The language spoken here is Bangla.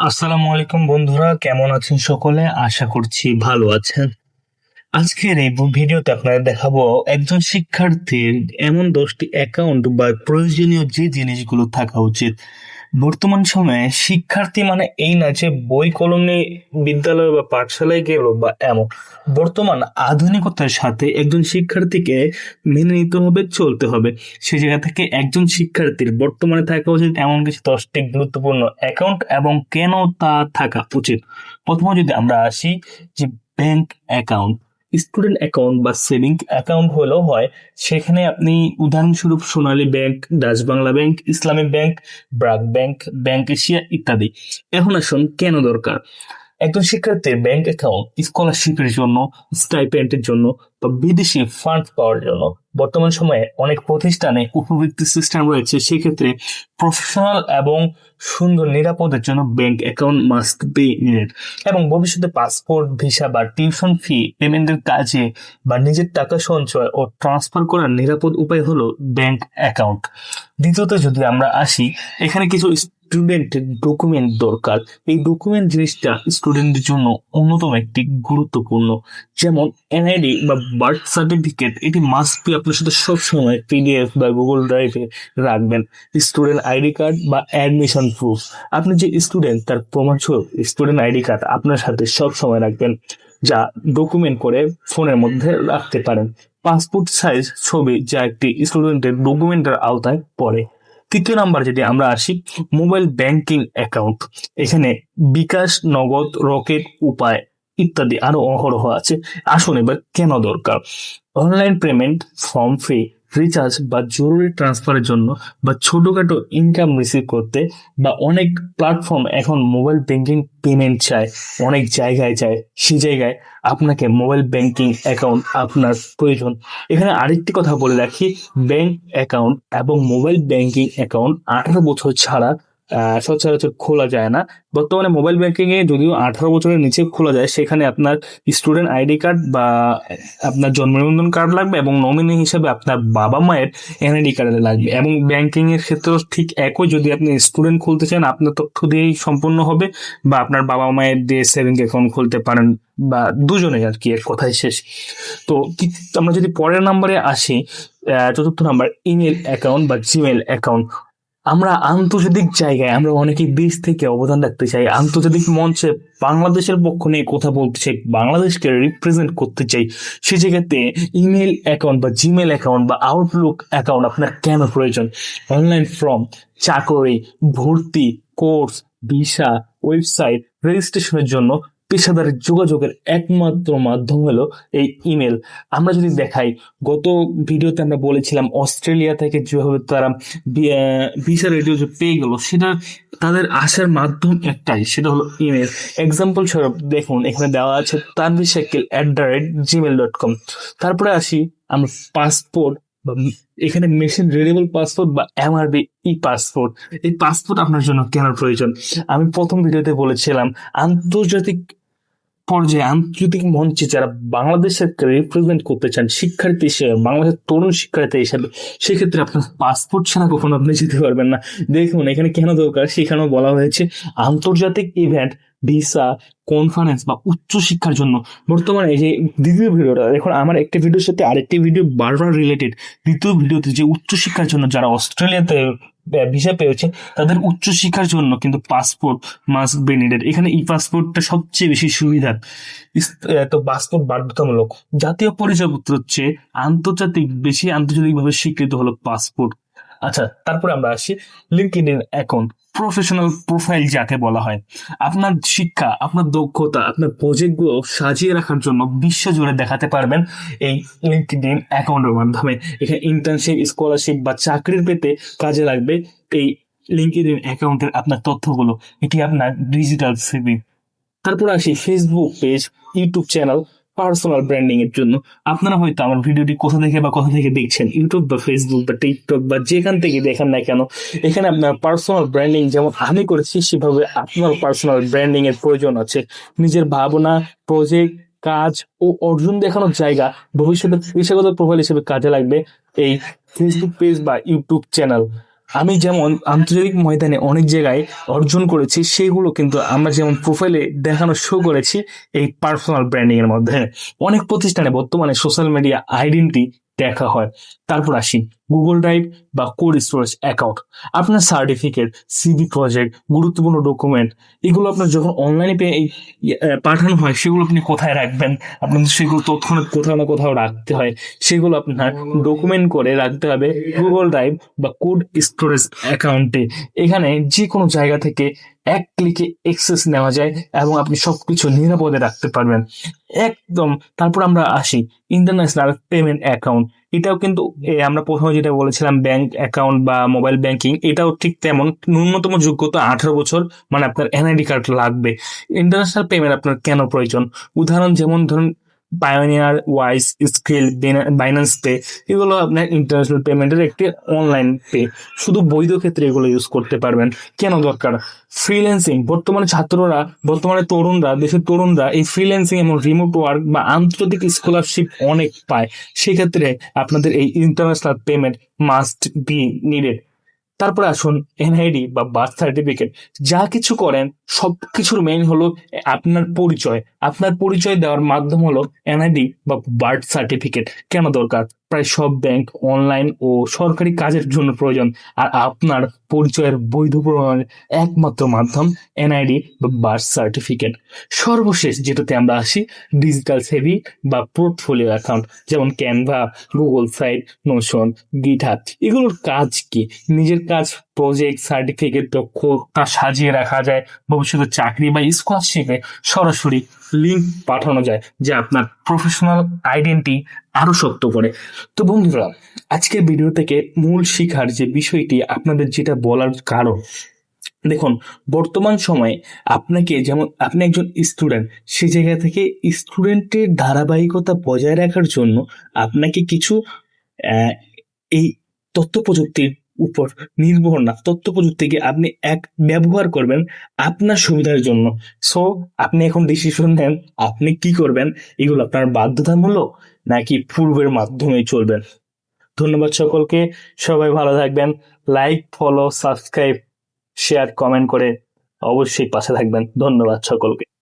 আসসালামু আলাইকুম বন্ধুরা, কেমন আছেন সকলে? আশা করছি ভালো আছেন। আজকের এই ভিডিওতে আপনারা দেখাবো একজন শিক্ষার্থীর এমন দশটি অ্যাকাউন্ট বা প্রয়োজনীয় যে জিনিসগুলো থাকা উচিত। বর্তমান সময়ে শিক্ষার্থী মানে এই না যে বই, কলম বিদ্যালয় বা পাঠশালায় গেল বা এমন। বর্তমান আধুনিকতার সাথে একজন শিক্ষার্থীকে মেনে নিতে হবে, চলতে হবে। সে জায়গা থেকে একজন শিক্ষার্থীর বর্তমানে থাকা উচিত এমন কিছু দশটি গুরুত্বপূর্ণ অ্যাকাউন্ট এবং কেন তা থাকা উচিত। প্রথমে যদি আমরা আসি যে ব্যাংক অ্যাকাউন্ট স্টুডেন্ট অ্যাকাউন্ট বা সেভিং অ্যাকাউন্ট হলেও হয়, সেখানে আপনি উদাহরণস্বরূপ Sonali bank, Dutch Bangla bank, Islami bank, BRAC bank bank Asia ইত্যাদি। এখন আসুন কেন দরকার? একজন শিক্ষার্থীর ব্যাংক অ্যাকাউন্ট স্কলারশিপের জন্য স্টাইপেন্টের জন্য বা বিদেশি ফান্ড পাওয়ার জন্য। বর্তমান সময়ে অনেক প্রতিষ্ঠানে উপবৃত্তি সিস্টেম রয়েছে, সেক্ষেত্রে প্রফেশনাল এবং সুন্দর নিরাপদের জন্য bank account must be needed এবং ভবিষ্যতে পাসপোর্ট ভিসা বা টিউশন ফি পেমেন্টের কাজে বা নিজের টাকা সঞ্চয় ও ট্রান্সফার করার নিরাপদ উপায় হলো ব্যাংক অ্যাকাউন্ট দ্বিতীয়ত যদি আমরা আসি, এখানে কিছু স্টুডেন্টের ডকুমেন্ট দরকার। এই ডকুমেন্ট জিনিসটা স্টুডেন্টের জন্য অন্যতম একটি গুরুত্বপূর্ণ। যেমন এনআইডি বা বার্থ সার্টিফিকেট এটি মাস্ট বি আপনার সাথে সবসময় পিডিএফ বা গুগল ড্রাইভে রাখবেন। স্টুডেন্ট আইডি কার্ড বা অ্যাডমিশন প্রুফ আপনি যে স্টুডেন্ট তার প্রমাণ প্রমাণস্বরূপ স্টুডেন্ট আইডি কার্ড আপনার সাথে সব সময় রাখবেন, যা ডকুমেন্ট করে ফোনের মধ্যে রাখতে পারেন। পাসপোর্ট সাইজ ছবি যা একটি স্টুডেন্টের ডকুমেন্টের আওতায় পড়ে। তৃতীয় নাম্বার যদি আমরা আসি মোবাইল ব্যাংকিং অ্যাকাউন্ট এখানে বিকাশ, নগদ রকেট উপায় ইত্যাদি আরও অহরহ আছে। আসুন এবার কেন দরকার? Online payment form fee recharge বা জরুরি ট্রান্সফারের জন্য বা ছোটোখাটো ইনকাম রিসিভ করতে বা অনেক প্ল্যাটফর্ম এখন মোবাইল ব্যাঙ্কিং পেমেন্ট চায়, অনেক জায়গায় চায় সেই জায়গায় আপনাকে মোবাইল ব্যাঙ্কিং অ্যাকাউন্ট আপনার প্রয়োজন। এখানে আরেকটি কথা বলে রাখি ব্যাঙ্ক অ্যাকাউন্ট এবং মোবাইল ব্যাঙ্কিং অ্যাকাউন্ট আঠারো বছর ছাড়া সচরাচর খোলা যায় না। বর্তমানে মোবাইল ব্যাংকিং এ যদিও আঠারো বছরের নিচে খোলা যায়, সেখানে আপনার স্টুডেন্ট আইডি কার্ড বা আপনার জন্ম নিবন্ধন কার্ড লাগবে এবং নমিনি হিসেবে আপনার বাবা মায়ের এনআইডি কার্ড লাগবে। এবং ব্যাংকিং এর ক্ষেত্রেও ঠিক একই, যদি আপনি স্টুডেন্ট খুলতে চান, আপনার তথ্য দিয়েই সম্পূর্ণ হবে বা আপনার বাবা মায়ের দিয়ে সেভিং অ্যাকাউন্ট খুলতে পারেন বা দুজনেই আর কি এক কথায় শেষ। তো আমরা যদি পরের নাম্বারে আসি চতুর্থ নাম্বার ইমেল অ্যাকাউন্ট বা জিমেল অ্যাকাউন্ট আমরা আন্তর্জাতিক জায়গায়, আমরা অনেকেই দেশ থেকে অবদান রাখতে চাই। আন্তর্জাতিক মঞ্চে বাংলাদেশের পক্ষ নিয়ে কথা বলতে চাই, বাংলাদেশকে রিপ্রেজেন্ট করতে চাই। সে জায়গাতে ইমেল অ্যাকাউন্ট বা জিমেল অ্যাকাউন্ট বা আউটলুক অ্যাকাউন্ট আপনার কেন প্রয়োজন? অনলাইন ফর্ম চাকরি, ভর্তি কোর্স ভিসা ওয়েবসাইট রেজিস্ট্রেশনের জন্য পেশাদারের যোগাযোগের একমাত্র মাধ্যম হলো এই ইমেল। আমরা যদি দেখাই, গত ভিডিওতে আমরা বলেছিলাম অস্ট্রেলিয়া থেকে যেভাবে তারা ভিসা রেডিও যে পেয়ে গেল, সেটা তাদের আসার মাধ্যম একটাই, সেটা হলো ইমেল। এক্সাম্পল স্বরূপ, দেখুন, এখানে দেওয়া আছে Tanvi Shakil at the rate Gmail dot com তারপরে আসি, আমরা পাসপোর্ট বা এখানে মেশিন রিডেবল পাসপোর্ট বা এমআরবি ই পাসপোর্ট এই পাসপোর্ট আপনার জন্য কেন প্রয়োজন? আমি প্রথম ভিডিওতে বলেছিলাম, আন্তর্জাতিক পর্যায়ে আন্তর্জাতিক মঞ্চে যারা বাংলাদেশের রিপ্রেজেন্ট করতে চান, শিক্ষার্থী হিসেবে, বাংলাদেশের তরুণ শিক্ষার্থী হিসেবে, সেক্ষেত্রে আপনার পাসপোর্ট ছাড়া কখনো আপনি যেতে পারবেন না। দেখুন, এখানে কেন দরকার? সেখানেও বলা হয়েছে, আন্তর্জাতিক ইভেন্ট ভিসা কনফারেন্স বা উচ্চ শিক্ষার জন্য। বর্তমানে এই যে দ্বিতীয় ভিডিওটা এখন আমার একটা ভিডিওর সাথে আরেকটি ভিডিও বারবার রিলেটেড দ্বিতীয় ভিডিওতে যে উচ্চ শিক্ষার জন্য যারা অস্ট্রেলিয়াতে ভিসা পেয়েছে, তাদের উচ্চ শিক্ষার জন্য কিন্তু পাসপোর্ট মাস্ট বি নিডেড এখানে ই পাসপোর্টটা সবচেয়ে বেশি সুবিধা। তো পাসপোর্ট বাধ্যতামূলক। জাতীয় পরিচয়পত্র হচ্ছে আন্তর্জাতিক, বেশি আন্তর্জাতিকভাবে স্বীকৃত হলো পাসপোর্ট। আচ্ছা তারপরে আমরা আসি LinkedIn account professional profile যাকে বলা হয়। আপনার শিক্ষা, আপনার দক্ষতা, আপনার প্রজেক্টগুলো সাজিয়ে রাখার জন্য বিশ্ব জুড়ে দেখাতে পারবেন এই লিঙ্কড ইন অ্যাকাউন্টের মাধ্যমে। এখানে ইন্টার্নশিপ স্কলারশিপ বা চাকরির পেতে কাজে লাগবে এই লিঙ্কড ইন অ্যাকাউন্টের আপনার তথ্যগুলো। এটি আপনার ডিজিটাল সিভি তারপর আসি Facebook page YouTube channel personal branding এর জন্য আপনারা হয়তো আমার ভিডিওটি কোথা থেকে বা কোথা থেকে দেখছেন ইউটিউব বা ফেসবুক বা টিকটক বা যেখান থেকে দেখেন না কেন, এখানে আপনার পার্সোনাল ব্র্যান্ডিং যেমন আমি করেছি, সেভাবে আপনার পার্সোনাল ব্র্যান্ডিং এর প্রয়োজন আছে। নিজের ভাবনা প্রজেক্ট কাজ ও অর্জন দেখানোর জায়গা ভবিষ্যতে পেশাগত প্রোফাইল হিসেবে কাজে লাগবে এই ফেসবুক পেজ বা ইউটিউব চ্যানেল আমি যেমন আন্তর্জাতিক ময়দানে অনেক জায়গায় অর্জন করেছি সেইগুলো কিন্তু আমরা যেমন প্রোফাইলে দেখানো শো করেছি এই পার্সোনাল ব্র্যান্ডিং এর মধ্যে। অনেক প্রতিষ্ঠানে বর্তমানে সোশ্যাল মিডিয়া আইডেন্টি দেখা হয়। তারপর আসি গুগল ড্রাইভ বা কোড স্টোরেজ অ্যাকাউন্ট আপনার সার্টিফিকেট সিভি প্রজেক্ট গুরুত্বপূর্ণ ডকুমেন্ট এগুলো আপনার যখন অনলাইনে পাঠানো হয়, সেগুলো আপনি কোথায় রাখবেন? আপনার সেগুলো তৎক্ষণাৎ কোথাও না কোথাও রাখতে হয়। সেগুলো আপনার ডকুমেন্ট করে রাখতে হবে গুগল ড্রাইভ বা কোড স্টোরেজ অ্যাকাউন্টে এখানে যে কোনো জায়গা থেকে এক ক্লিকে এক্সেস নেওয়া যায় এবং আপনি সবকিছু নিরাপদে রাখতে পারবেন। একদম, তারপর আমরা আসি ইন্টারন্যাশনাল পেমেন্ট অ্যাকাউন্ট এটাও কিন্তু আমরা প্রথমে যেটা বলেছিলাম ব্যাংক অ্যাকাউন্ট বা মোবাইল ব্যাংকিং এটাও ঠিক তেমন, ন্যূনতম যোগ্যতা আঠারো বছর মানে আপনার এনআইডি কার্ড লাগবে। ইন্টারন্যাশনাল পেমেন্ট আপনার কেন প্রয়োজন? উদাহরণ যেমন ধরুন Payoneer Wise Skrill Binance pay এগুলো আপনার ইন্টারন্যাশনাল পেমেন্টের একটি অনলাইন পে শুধু বৈধ ক্ষেত্রে এগুলো ইউজ করতে পারবেন। কেন দরকার? ফ্রিল্যান্সিং বর্তমানে ছাত্ররা, বর্তমানে তরুণরা, দেশের তরুণরা এই ফ্রিল্যান্সিং এবং রিমোট ওয়ার্ক বা আন্তর্জাতিক স্কলারশিপ অনেক পায়। সেক্ষেত্রে আপনাদের এই international payment must be needed তারপরে আসুন এনআইডি বা বার্থ সার্টিফিকেট যা কিছু করেন সব কিছুর মেইন হলো আপনার পরিচয়। আপনার পরিচয় দেওয়ার মাধ্যম হলো এনআইডি বা বার্থ সার্টিফিকেট কেন দরকার? প্রায় সব ব্যাংক অনলাইন ও সরকারি কাজের জন্য প্রয়োজন। আর আপনার পরিচয়ের বৈধ প্রমাণের একমাত্র মাধ্যম এনআইডি বা বার্থ সার্টিফিকেট সর্বশেষ যেটাতে আমরা আসি ডিজিটাল সেভি বা পোর্টফোলিও অ্যাকাউন্ট যেমন Canva Google site Notion GitHub এগুলোর কাজ কি? নিজের কাজ প্রজেক্ট সার্টিফিকেট দক্ষতা সাজিয়ে রাখা যায় ভবিষ্যতে চাকরি বা স্কলারশিপে সরাসরি লিঙ্ক পাঠানো যায় যা আপনার প্রফেশনাল আইডেন্টি আরও শক্ত করে। তো বন্ধুরা, আজকের ভিডিও থেকে মূল শিখার যে বিষয়টি আপনাদের যেটা বলার কারণ, দেখুন, বর্তমান সময়ে আপনাকে যেমন, আপনি একজন স্টুডেন্ট সে জায়গা থেকে স্টুডেন্টের ধারাবাহিকতা বজায় রাখার জন্য আপনাকে কিছু এই তথ্য প্রযুক্তির উপর নির্ভর না। তথ্য প্রযুক্তিকে আপনি এক ব্যবহার করবেন আপনার সুবিধার জন্য। সো আপনি এখন ডিসিশন নেন আপনি কি করবেন? এগুলো আপনার বাধ্যতামূলক নাকি পূর্বের মাধ্যমে চলবেন ধন্যবাদ সকলকে। সবাই ভালো থাকবেন। Like follow subscribe share comment করে অবশ্যই পাশে থাকবেন। ধন্যবাদ সকলকে।